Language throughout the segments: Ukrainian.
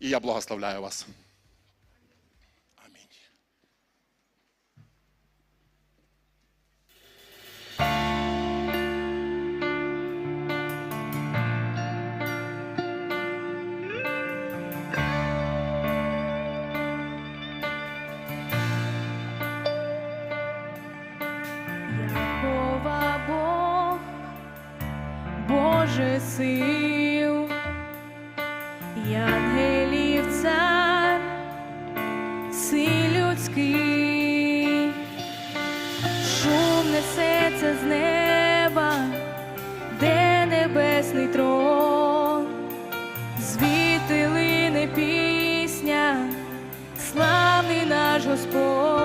І я благословляю вас. Людський, шум несеться з неба, де небесний трон, звідти лине пісня, славний наш Господь.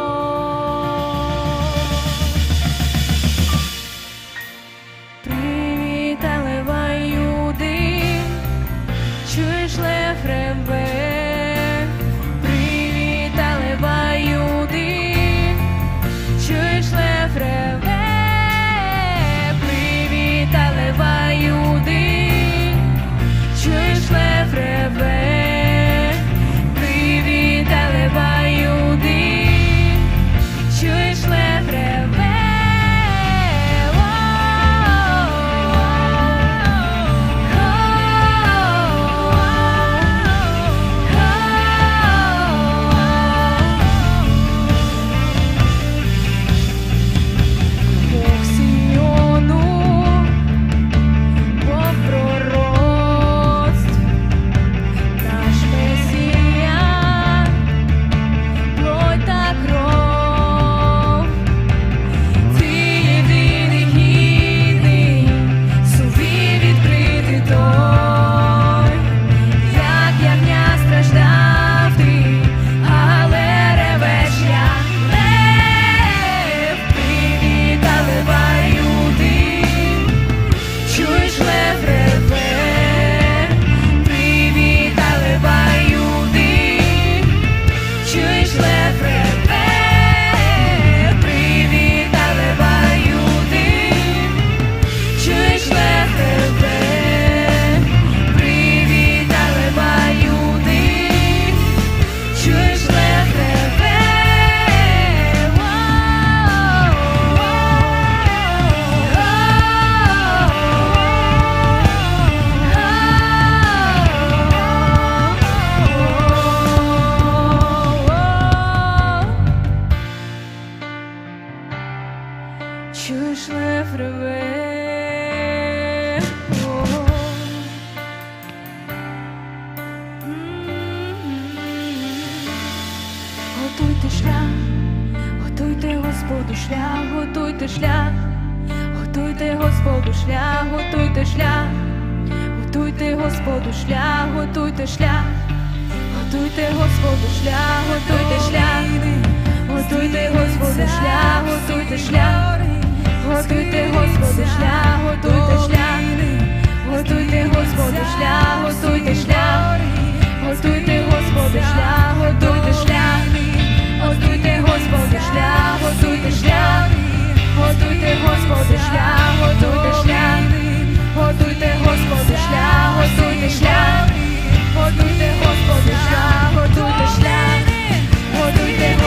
Готуйте Господу шлях, готуйте шлях, готуйте Господу шлях, готуйте шлях, готуйте Господу шлях, готуйте шлях, готуйте Господу шлях, готуйте шлях, готуйте Господу шлях, готуйте шлях. Готуйте Господу шлях, готуйте шлях, готуйте Господу шлях, готуйте шлях, готуйте Господу шлях, готуйте шлях, Годуйте Господа, годуйте шлях, годуйте.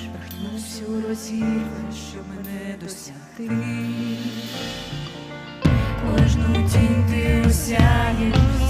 швихнувся всю розірве, що мене досягти, кожну тінь ти осяєш.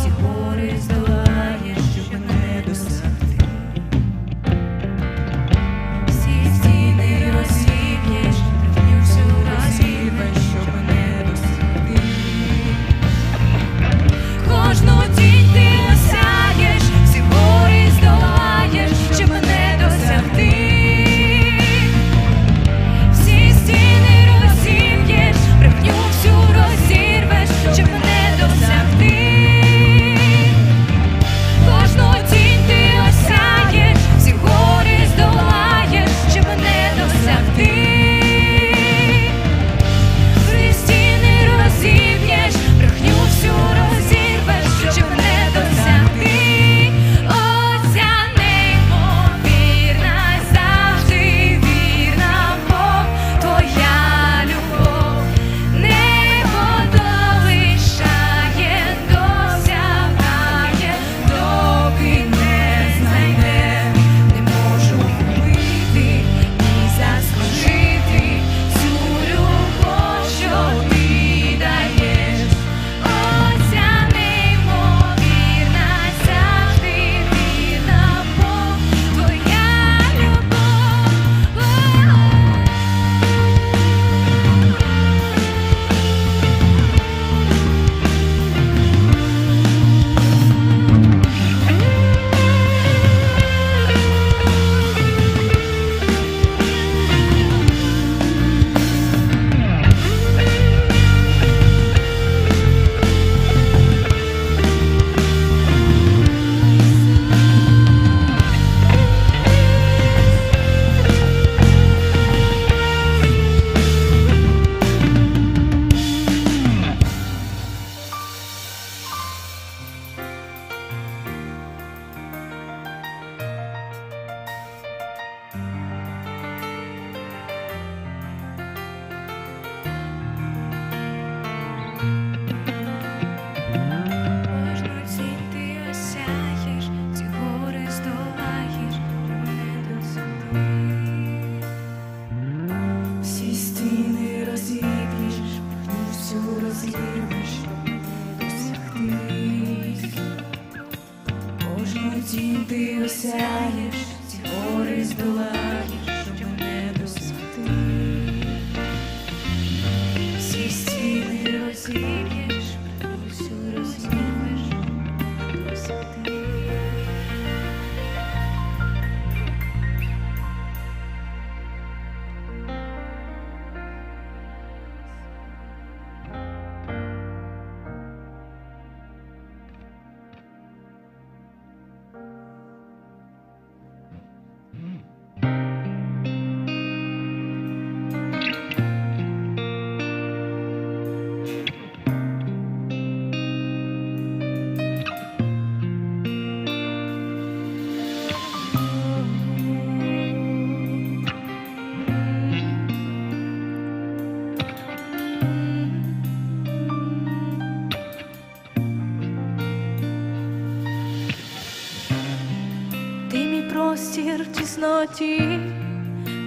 животі,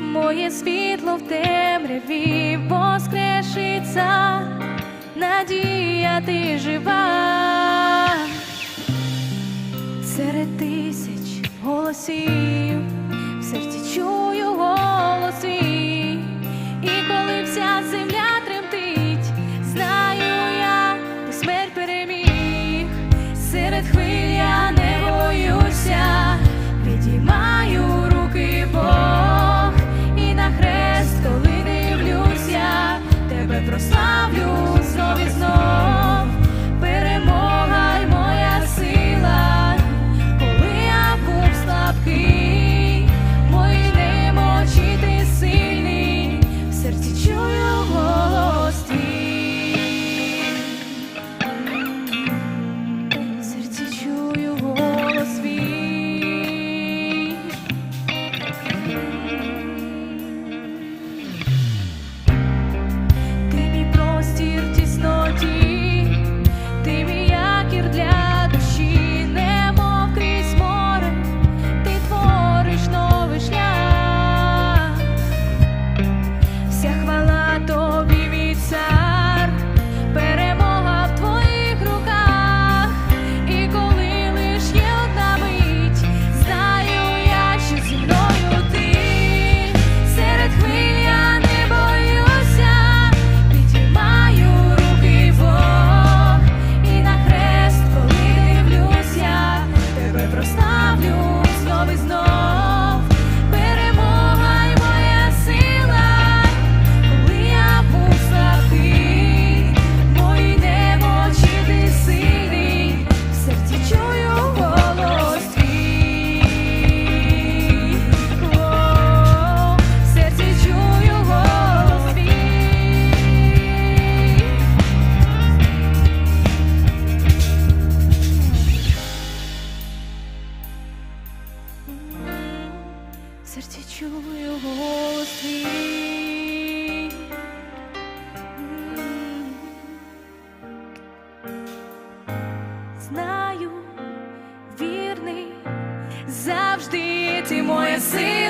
моє світло в темряві воскрешиться, надія ти жива. Серед тисяч голосів, в серці чую голос і коли вся земля тремтить, знаю я, ти смерть переміг. Серед хвиля. you. тобою голос. Знаю, вірний завжди ти моя сила.